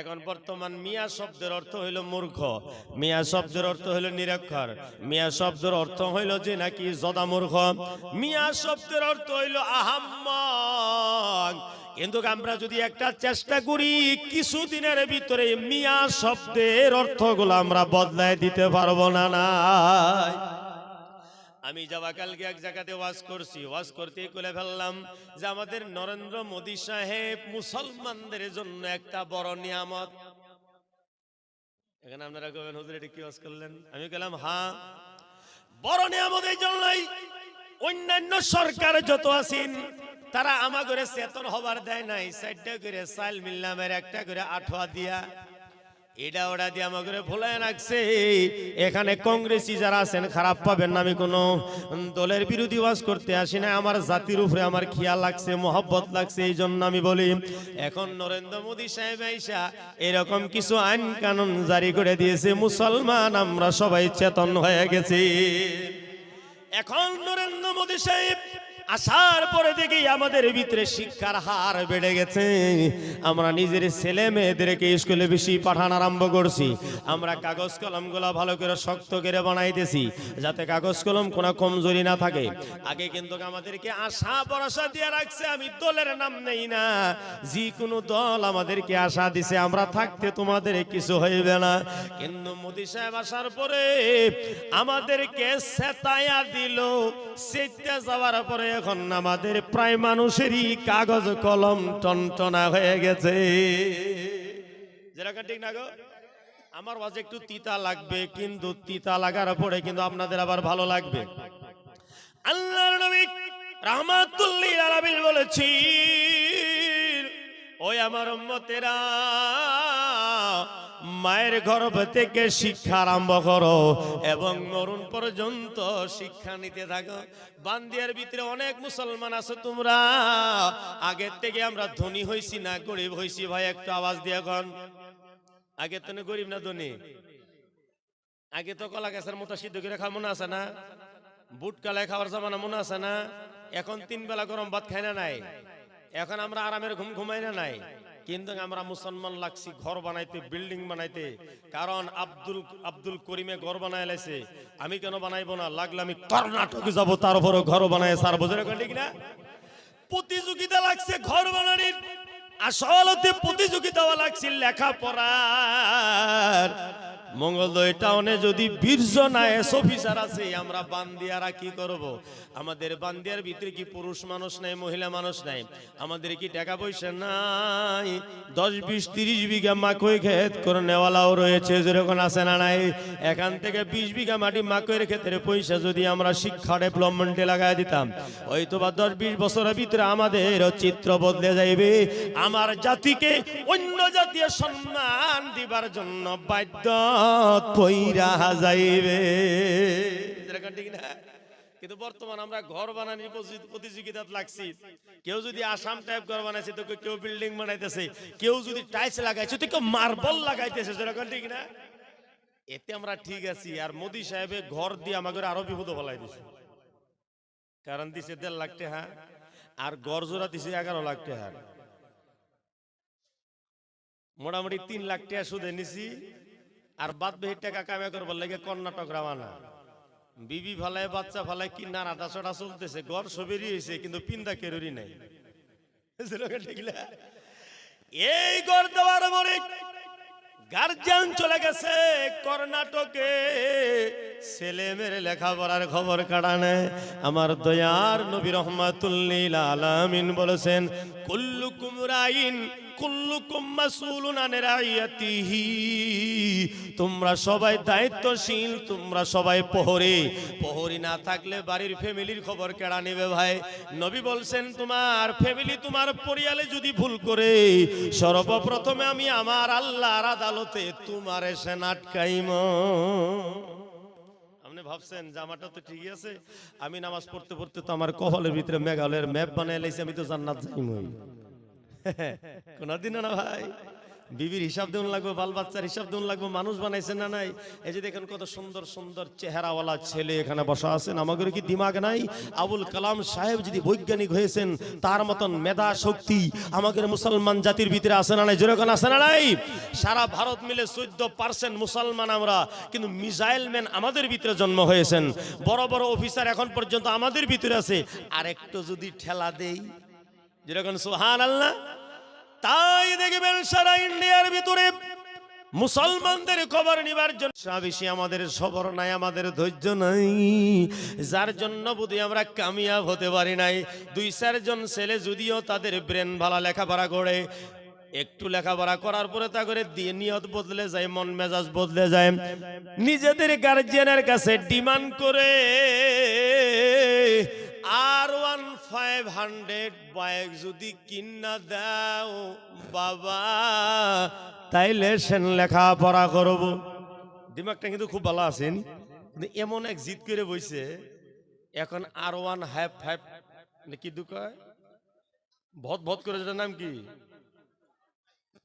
এখন বর্তমান মিয়া শব্দের অর্থ হইল মূর্খ। মিয়া শব্দের অর্থ হইল নিরক্ষর। মিয়া শব্দের অর্থ হইল যে নাকি জদা মূর্খ। মিয়া শব্দের অর্থ হইল আহাম্মক। কিন্তু আমরা যদি একটা চেষ্টা করি কিছুদিনের ভিতরে মিয়া শব্দের অর্থগুলো আমরা বদলায় দিতে পারব না নাই। আমি যাওয়া কালকে এক জায়গাতে ওয়াজ করছি, ওয়াজ করতেই করে ফেললাম যে আমাদের নরেন্দ্র মোদী সাহেব মুসলমানদের জন্য একটা বড় নিয়ামত। এখানে আপনারা কবেন হুজুর, এটা কি ওয়াজ করলেন? আমি গেলাম হ্যাঁ বড় নিয়ামত এই জন্যই অন্যান্য সরকার যত আছেন, তারা আমা করে চেতন হবার দেয় নাই, চারটা করে চাল মিললামের একটা করে আঠোয়া দিয়া এটা ওটা দিয়ে আমাকে ভুলাই রাখছে। এখানে কংগ্রেসি যারা আছেন, খারাপ পাবেন না আমি কোনো দলের বিরোধী ওয়াজ করতে আসি না। আমার জাতির উপরে আমার খেয়াল লাগছে, মহব্বত লাগছে এই জন্য আমি বলি, এখন নরেন্দ্র মোদী সাহেব আইসা এরকম কিছু আইন কানুন জারি করে দিয়েছে, মুসলমান আমরা সবাই চেতন হয়ে গেছি। এখন নরেন্দ্র মোদী সাহেব আসার পরে দেখি আমাদের ভিতরে শিক্ষার হার বেড়ে গেছে। আমরা নিজের ছেলে মেয়েদেরকে স্কুলে বেশি পাঠানো আরম্ভ করছি। আমরা কাগজ কলমগুলা ভালো করে শক্ত করে বানাইতেছি, যাতে কাগজ কলম কোনো কমজোরি না থাকে। আগে কিন্তু আমাদেরকে আশা ভরসা দিয়ে রাখছে, আমি দলের নাম নেই না। যে কোনো দল আমাদেরকে আশা দিছে, আমরা থাকতে তোমাদের কিছু হইবে না। কিন্তু মোদী সাহেব আসার পরে আমাদেরকে সেতায়া দিল সেটা যাওয়ার পরে এখন আমাদের প্রায় মানুষেরই কাগজ কলম টনটনা হয়ে গেছে। যেরকম ঠিক না গো? আমার ওয়াজ একটু তিতা লাগবে, কিন্তু তিতা লাগার পরে কিন্তু আপনাদের আবার ভালো লাগবে। আল্লাহর নবী রাহমাতুল্লিল আলামিন বলেছি ওই আমার উম্মতেরা মায়ের গর্ভ থেকে শিক্ষা আরম্ভ করো এবং মরুন পর্যন্ত শিক্ষা নিতে থাকো। বান্দিয়ার ভিতরে অনেক মুসলমান আছো তোমরা। আগের থেকে আমরা ধনী হইছি না, গরিব হইছি। ভাই, একটু আওয়াজ দিয়ে এখন আগে তো না গরিব না ধনী? আগে তো কলা গাছের মতো সিদ্ধ করে খাওয়া মনে আছে না? বুট কালায় খাওয়ার জামানা মনে আছে না? এখন তিন বেলা গরম ভাত খাই না নাই? এখন আমরা আরামের ঘুম ঘুমাই না নাই? কিন্তু আমরা মুসলমান লাগছি, ঘর বানাইতে, বিল্ডিং বানাইতে। কারণ আব্দুল আব্দুল করিমে ঘর বানায় লাইছে। আমি কেন বানাইবো না? লাগলে আমি কর্ণাটকে যাব, তার উপরে ঘর বানায় সার বোঝে ঠিক না? প্রতিযোগিতা লাগছে, ঘর বানানির আসলতে প্রতিযোগিতা লাগছে, লেখাপড়ার। মঙ্গলদয় টাউনে যদি বীর্য না এস অফিসার আছে, আমরা বান্দিয়ারা কি করব? আমাদের বান্দিয়ার ভিতরে কি পুরুষ মানুষ নাই, মহিলা মানুষ নাই? আমাদের কি টাকা পয়সা নাই? দশ বিশ তিরিশ বিঘা মাকই ক্ষেত করে নেওয়ালাও রয়েছে, যেরকম আছে না নাই? এখান থেকে বিশ বিঘা মাটি মাকইয়ের ক্ষেত্রে পয়সা যদি আমরা শিক্ষা ডেভেলপমেন্টে লাগাই দিতাম হয়তো বা দশ বিশ বছরের ভিতরে আমাদের চিত্র বদলে যাইবে। আমার জাতিকে অন্য জাতীয় সম্মান দিবার জন্য বাধ্য পইরা যাইবে। কিন্তু বর্তমান আমরা ঘর বানানোর প্রতি- প্রতিযোগিতাত লাগছি। কেউ যদি আসাম টাইপ ঘর বানাইছে, তো কেউ বিল্ডিং বানাইতেছে। কেউ যদি টাইলস লাগাইছে, তো কেউ মার্বল লাগাইতেছে। যেরকম ঠিক না? এতে আমরা ঠিক আছি। আর মোদি সাহেবে ঘর দিয়ে আমাকে আরও বিপদ ফলাই দিছে। কারণ দিছে দেড় লাখ টাকা। আর গড় জোড়া দিছে এগারো লাখ টাকা। মোটামুটি তিন লাখ টাকা সুদে নিছি। আর বাদ বেহি টাকা কামে করবার লাগে কর্ণাটক রাওয়ানা বিবি ফালায়, বাচ্চা ফালায় কি নাড়াটা চড়া চলতেছে? গড় সবেরই হয়েছে, কিন্তু পিন্দা কেরোরই নাই? এই গড় দেওয়ার পরে গার্জিয়ান চলে গেছে কর্ণাটকে। ছেলে মেরে লেখাপড়ার খবর কাটানে আমার দয়ার নবী রহমাতুল্লিল আলামিন বলেছেন, কুল্লুকুম রাইন কুল্লুকুম মাসউলুন আন রাইয়াতিহি। তোমরা সবাই দায়িত্বশীল, তোমরা সবাই পহরে প্রহরী না থাকলে বাড়ির ফ্যামিলির খবর কেড়া নেবে ভাই? নবী বলছেন, তোমার ফ্যামিলি তোমার পরিয়ালে যদি ভুল করে, সর্বপ্রথমে আমি আমার আল্লাহর আদালতে তোমার এসে নাটকাইম আপনি ভাবছেন, জামাটা তো ঠিকই আছে। আমি নামাজ পড়তে পড়তে তো আমার কপালের ভিতরে মেঘালয়ের ম্যাপ বানাই আমি তো জান্নাত যাইমই। কোনদিন না ভাই। বিবির হিসাব দেউন লাগবে বাল বাচ্চার হিসাব দেউন লাগবে, মানুষ বানাইছে না নাই? এই যে দেখেন কত সুন্দর সুন্দর চেহারাওয়ালা ছেলে এখানে বসা আছেন। আমাদের কি দিমাগ নাই? আবুল কালাম সাহেব যদি বৈজ্ঞানিক হয়েছেন, তার মতন মেধা শক্তি আমাদের মুসলমান জাতির ভিতরে আছে না নাই? যেরকম আছে না নাই? সারা ভারত মিলে চোদ্দ পার্সেন্ট মুসলমান আমরা, কিন্তু মিসাইল ম্যান আমাদের ভিতরে জন্ম হয়েছেন। বড় বড় অফিসার এখন পর্যন্ত আমাদের ভিতরে আছে। আর একটু যদি ঠেলা দেই যেরকম সোহান আল্লাহ তাই দেখবেন সারা ইন্ডিয়ার ভিতরে মুসলমানদের খবর নিবার জন্য বেশি আমাদের সবর নাই, আমাদের ধৈর্য নাই। যার জন্য বুধি আমরা কামিয়াব হতে পারি নাই। দুই চারজন ছেলে যদিও তাদের ব্রেন ভালো লেখাপড়া করে, একটু লেখাপড়া করার পরে তা করে দিয়ে নিয়ত বদলে যায়, মন মেজাজ বদলে যায়। নিজেদের গার্জিয়ানের কাছে ডিমান্ড করে, আর ফাইভ হান্ড্রেড বাইক যদি কিনা দাও, বাবা, তাইলে সেন লেখাপড়া করব। দিমাগটা কিন্তু খুব ভালো আছেন কিন্তু এমন এক জিদ করে বইছে, এখন আর ওয়ান হাইভ ফাইভ কি দুকায় ভত ভত করে যেটার নাম কি?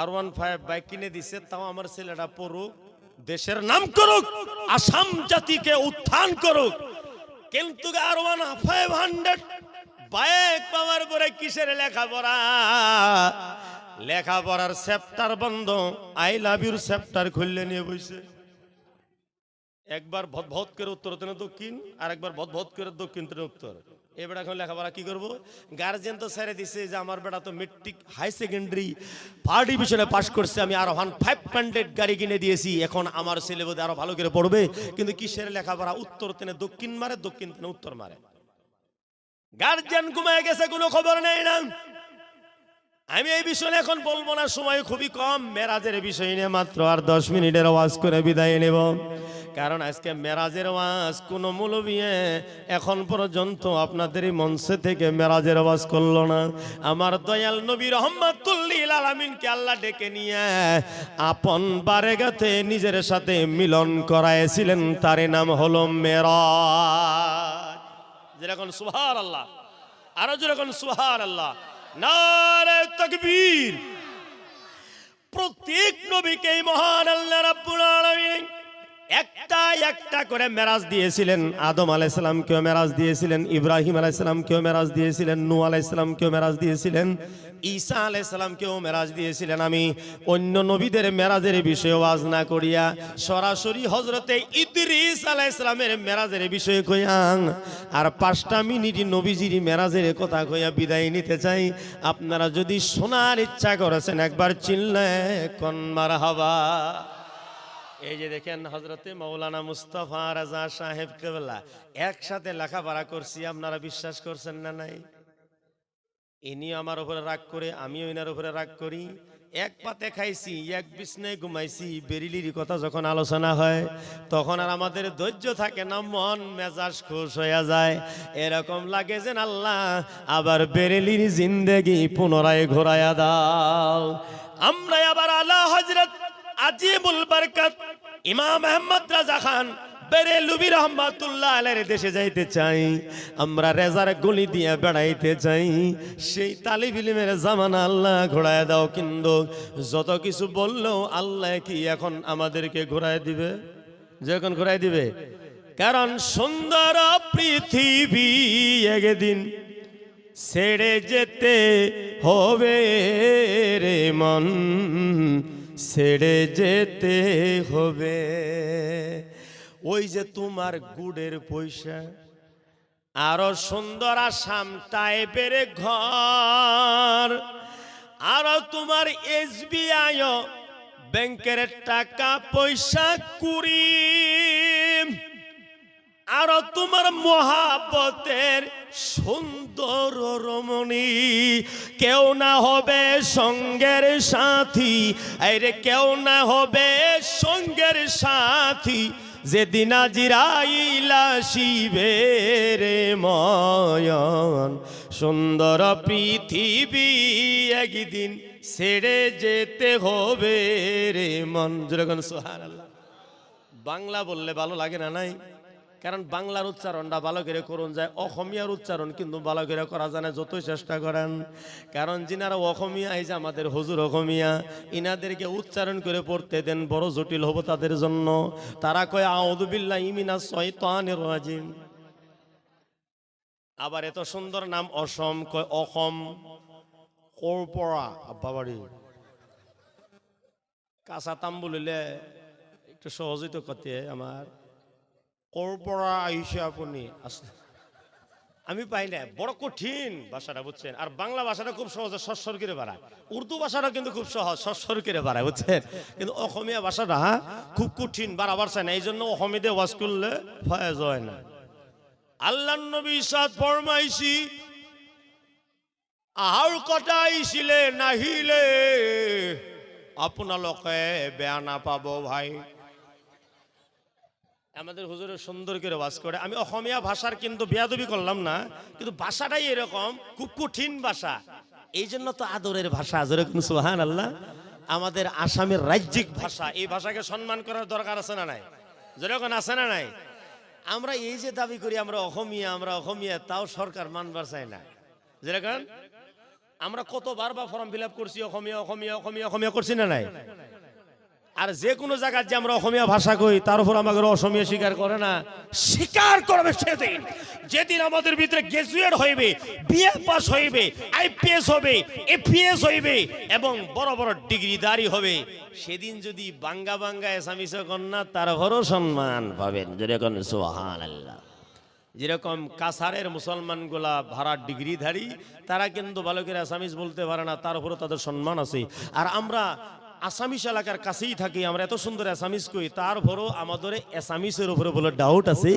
আর ওয়ান ফাইভ বাইক কিনে দিছে, তাও আমার ছেলেটা পড়ুক, দেশের নাম করুক, আসাম জাতিকে উত্থান করুক। কিন্তু আর one five hundred bike power পরে কিসের লেখাপড়া? লেখাপড়ার চ্যাপ্টার বন্ধ আই লাভ ইউর চ্যাপ্টার খুললে নিয়ে বসে একবার ভদ ভদ করে উত্তর তেনে দক্ষিণ, আর একবার ভদ ভদ করে দক্ষিণ তেনে উত্তর। এ বেটা এখন লেখাপড়া কি করব? গার্জেন তো ছেড়ে দিছে যে আমার বেটা তো মেট্রিক হাই সেকেন্ডারি ফার্স্ট ডিভিশনে পাশ করছে, আমি আরও ওয়ান ফাইভ হান্ড্রেড গাড়ি কিনে দিয়েছি, এখন আমার ছেলে বোধহয় আরও ভালো করে পড়বে। কিন্তু কিসের লেখাপড়া? উত্তর তেনে দক্ষিণ মারে, দক্ষিণ তেনে উত্তর মারে। গার্জেন ঘুমায় গেছে, কোনো খবর নেই না। আমি এই বিষয়ে এখন বলব না, সময় খুবই কম। মেরাজের বিষয় নিয়ে মাত্র আর দশ মিনিটের ওয়াজ করে বিদায় নেব। কারণ আজকে মেরাজের ওয়াজ, কোন মৌলবিয়ে এখন পর্যন্ত আপনাদের মঞ্চে থেকে মেরাজের ওয়াজ করল না। আমার দয়াল নবী রহমাতুল্লিল আলামিনকে আল্লাহ ডেকে নিয়ে আপন বারেগাতে নিজের সাথে মিলন করাইছিলেন, তার নাম হলো মেরাজ। যেরকম সুহার আল্লাহ আরও যেরকম সুহার আল্লাহ নারে তকবীর। প্রত্যেক নবীকে মহান আল্লাহ রাব্বুল আলামিন একটা একটা করে মেরাজ দিয়েছিলেন। আদম আলাইসালামকেও মেরাজ দিয়েছিলেন, ইব্রাহিম আলাইসালামকেও মেরাজ দিয়েছিলেন নু আলাইসালামকেও মেরাজ দিয়েছিলেন, ঈসা আলাইসালামকেও মেরাজ দিয়েছিলেন। আমি অন্য নবীদের মেরাজের বিষয়ে ওয়াজ না করিয়া সরাসরি হজরতে ইদ্রিস আলাইসালামের মেরাজের বিষয়ে কইয়াং, আর পাঁচটা মিনিট নবীজির মেরাজের কথা কইয়া বিদায় নিতে চাই। আপনারা যদি শোনার ইচ্ছা করেছেন, একবার চিনলে কন্মার হাবা এই যে দেখেন হজরতে মৌলানা মুস্তফা রাজা সাহেব কেবলা, একসাথে লেখাপড়া করছি, আপনারা বিশ্বাস করছেন না নাই? ইনি আমার উপরে রাগ করে, আমিও ইনার উপরে রাগ করি। এক পাতে খাইছি, এক বিছনায় ঘুমাইছি, বেরিলির কথা যখন আলোচনা হয়, তখন আর আমাদের ধৈর্য থাকে না, মন মেজাজ খুশ হয়ে যায়। এরকম লাগে যে আল্লাহ আবার বেরেলির জিন্দেগি পুনরায় ঘোরায়া দাও। আমরা আবার আল্লাহ হজরত আজিবুল বরকত ইমাম আহমদ রাজা খান দেশে যাইতে চাই। আমরা রেজার দিয়ে বেড়াইতে চাই। সেই আল্লাহ ঘোরায় দাও কিন্তু যত কিছু বললেও আল্লাহ কি এখন আমাদেরকে ঘোরায় দিবে? যখন ঘোরায় দিবে? কারণ সুন্দর পৃথিবী একদিন ছেড়ে যেতে হবে রে মন। ছেড়ে যেতে হবে। ওই যে তোমার গুড়ের পয়সা, আরও সুন্দর আসাম টাইপের ঘর, আরও তোমার এসবিআই ব্যাংকের টাকা পয়সা কুড়ি। আর তোমার মহাপতের সুন্দর রমণী। কেউ না হবে সঙ্গের সাথী আরে কেউ না হবে সঙ্গের সাথী। যেদিন আজিরাইলা শিবের ময়ন, সুন্দর পৃথিবী একদিন ছেড়ে যেতে হবে রে মন। যেরকম সোহার বাংলা বললে ভালো লাগে না নাই? কারণ বাংলার উচ্চারণটা ভালো করে করুন যায়। অসমীয়ার উচ্চারণ কিন্তু ভালো করে করা যায় না যতই চেষ্টা করেন। কারণ যিনারা অসমীয়া এই যে আমাদের হুজুর অসমীয়া ইনাদেরকে উচ্চারণ করে পড়তে দেন, বড় জটিল হব তাদের জন্য। তারা কয় আউদুবিল্লাহ ইমিনা শয়তানির রাজিম। আবার এত সুন্দর নাম অসম, কয় অসম কর্পরা। আব্বা কাঁচা তাম বলিলে একটু সহজিত কথে আমার। কর্পরা আইসে আপনি আস- আমি পাই না বড় কঠিন ভাষাটা বুঝছেন? আর বাংলা ভাষাটা খুব সহজে সস্বর করে বাড়ায়। উর্দু ভাষাটা কিন্তু খুব সহজ সস্বর করে বাড়ায় বুঝছেন? কিন্তু অসমীয়া ভাষাটা হ্যাঁ, খুব কঠিন বাড়াবার চায় না। এই জন্য অসমীতে ওয়াজ করলে ফয়েজ হয় না। আল্লাহ নবী সাদ ফরমাইছি আহাৰ কটাইছিলে নাহিলে আপোনালোকে বেয়া নাপাব ভাই। আমাদের হুজুরে সুন্দর করে বাস করে। আমি অসমীয়া ভাষার কিন্তু বেয়াদবি করলাম না, কিন্তু ভাষাটাই এরকম, খুব কঠিন ভাষা। এই জন্য তো আদরের ভাষা যেরকম সুহান আল্লাহ আমাদের আসামের রাজ্যিক ভাষা, এই ভাষাকে সম্মান করার দরকার আছে না নাই? যেরকম আছে না নাই? আমরা এই যে দাবি করি, আমরা অসমীয়া আমরা অসমীয়া, তাও সরকার মানবার চাই না। যেরকম আমরা কতবার বা ফর্ম ফিল করছি, অসমীয়া অসমীয়া অসমীয়া অসমীয়া করছি না নাই? আর যে কোনো জায়গায় যে আমরা অসমীয়া ভাষা কই, তার উপর আমাদের অসমীয়া স্বীকার করে না। স্বীকার করবে সেদিন। যেদিন আমাদের ভিতরে গ্রাজুয়েট হইবে বিএ পাস হইবে আইপিএস হবে এপিএস হইবে, এবং বড় বড় ডিগ্রিদারি হবে, সেদিন যদি বাঙ্গা বাঙ্গা এসামিস কন্যা তার ঘরও সম্মান পাবেন। যেরকম সোহান আল্লাহ যেরকম কাসারের মুসলমানগুলা ভাড়ার ডিগ্রিধারী, তারা কিন্তু ভালো করে আসামিস বলতে পারে না, তার উপরও তাদের সম্মান আছে। আর আমরা আসামিস এলাকার কাছেই থাকি, আমরা এত সুন্দর আসামিস কই তারপরও আমাদের আসামিসের উপরে বলে ডাউট আছে।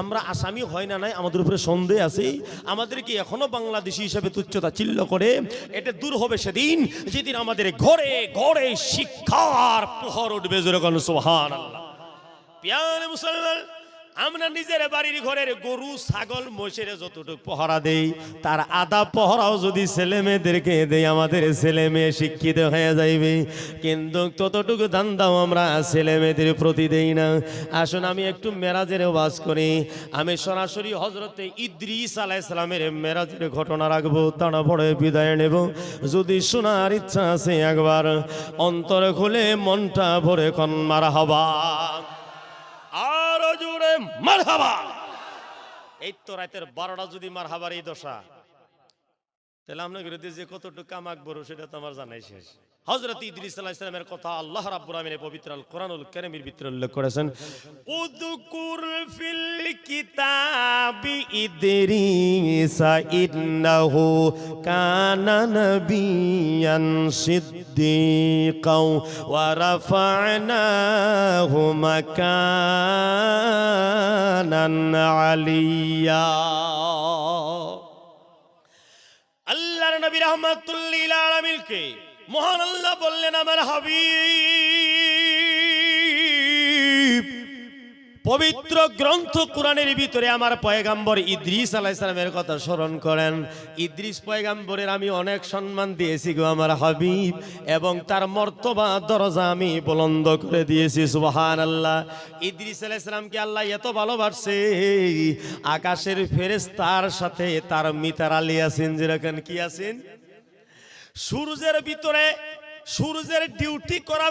আমরা আসামি হয় না নাই, আমাদের উপরে সন্দেহ আছে। আমাদের কি এখনও বাংলাদেশি হিসাবে তুচ্ছতা চিল্ল করে? এটা দূর হবে সেদিন, যেদিন আমাদের ঘরে ঘরে শিক্ষার প্রহর উঠবে যেরকম সোহান মুসলমান আমরা নিজের বাড়ির ঘরের গরু, ছাগল মোষের যতটুকু পহরা দেই, তার আদা পহরাও যদি ছেলে মেয়েদেরকে দেই, আমাদের ছেলে মেয়ে শিক্ষিত হয়ে যাইবে। কিন্তু ততটুকু দাও আমরা ছেলে মেয়েদের প্রতি দেই না। আসুন, আমি একটু মেরাজের ওয়াজ করি। আমি সরাসরি হজরতে ইদ্রিস আলাইসালামের মেরাজের ঘটনা রাখব তারা পরে বিদায় নেব। যদি শোনার ইচ্ছা আছে একবার, অন্তর খুলে মনটা ভরে কন মারা হবা। মারহাবা। এই তো রাতের বারোটা যদি মারহাবার এই দশা। তাহলে বিরুদ্ধে যে কতটুকু কামাক বড় সেটা তো আমার জানাই শেষ। হজরত ইদ্রিস আলাইহিস সালামের কথা আল্লাহ রাব্বুল আমিনের পবিত্র আল কোরআনুল কারীমের ভিতরে উল্লেখ করেছেন উযকুর ফিল কিতাবি ইদ্রিস ইন্নাহু কানা নাবিয়ান সিদ্দিকাও ওয়া রাফা'নাহু মাকানান আলিয়া। নবী রহমাতুল্লিল আলমিলকে মহান আল্লাহ বললেন আমার হাবিব পবিত্র গ্রন্থ কোরআনের ভিতরে আমার পয়গাম্বর ইদ্রিস আলাইসালামের কথা স্মরণ করেন। ইদ্রিস পয়গাম্বরের আমি অনেক সম্মান দিয়েছি গো আমার হাবিব এবং তার মর্তবা দরজা আমি বুলন্দ করে দিয়েছি সুবহান আল্লাহ ইদ্রিস আলাইসালামকে আল্লাহ এত ভালোবাসছে আকাশের ফেরেস্তার সাথে তার মিতার আলী আছেন, যেরকম কি আছেন? সূর্যের ভিতরে সূর্যের ডিউটি করা